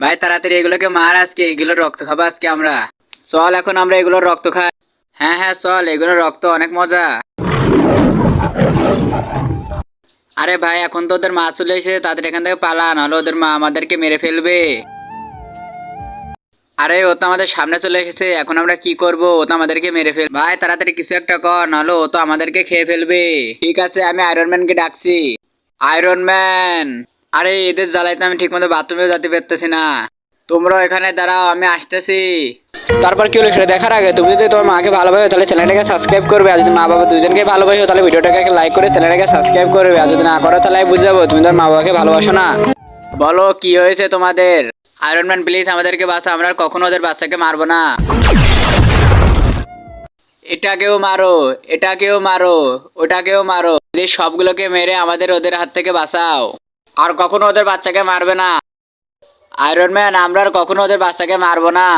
ভাই, তাড়াতাড়ি এগুলোকে মার আজকে এগুলোর রক্ত খাব আজকে আমরা। চল এখন আমরা এগুলোর রক্ত খাই। হ্যাঁ হ্যাঁ চল এগুলোর রক্ত, অনেক মজা। আরে ভাই, এখন তো ওদের মা চলে এসেছে, তাদের এখান থেকে পালা, নাহলে ওদের মা আমাদেরকে মেরে ফেলবে। আরে, ও তো আমাদের সামনে চলে এসেছে, এখন আমরা কি করব? ও তো আমাদেরকে মেরে ফেল ভাই, তাড়াতাড়ি কিছু একটা কর, নাহলে ও তো আমাদেরকে খেয়ে ফেলবে। ঠিক আছে, আমি আয়রন ম্যানকে ডাকছি। আয়রন ম্যান আরে এদের জ্বালাইতে আমি ঠিক মতো বাথরুমেও যেতে পারতেছি না। তোমরা এখানে দাঁড়াও আমি আসতেছি। তারপর কি হলো সেটা দেখার আগে তুমি যদি তোমার মাকে ভালোবাসো তাহলে চ্যানেলটাকে সাবস্ক্রাইব করবে আর যদি মা বাবা দুজনকে ভালোবাসো তাহলে ভিডিওটাকে লাইক করে চ্যানেলটাকে সাবস্ক্রাইব করবে আর যদি না করো তাহলে আমি বুঝে যাব তুমি তোমার মা বাবাকে ভালোবাসো না। বলো কি হয়েছে তোমাদের? আয়রন ম্যান প্লিজ আমাদেরকে বাঁচা আমরা আর কখনো ওদের বাচ্চাকে মারবো না। এটাকেও মারো এটাকেও মারো ওটাকেও মারো এই সবগুলোকে মেরে আমাদের ওদের হাত থেকে বাঁচাও। আর কখনো ওদের বাচ্চাকে মারবে না। আয়রন ম্যান আমরা আর কখনো ওদের বাচ্চাকে মারবো না।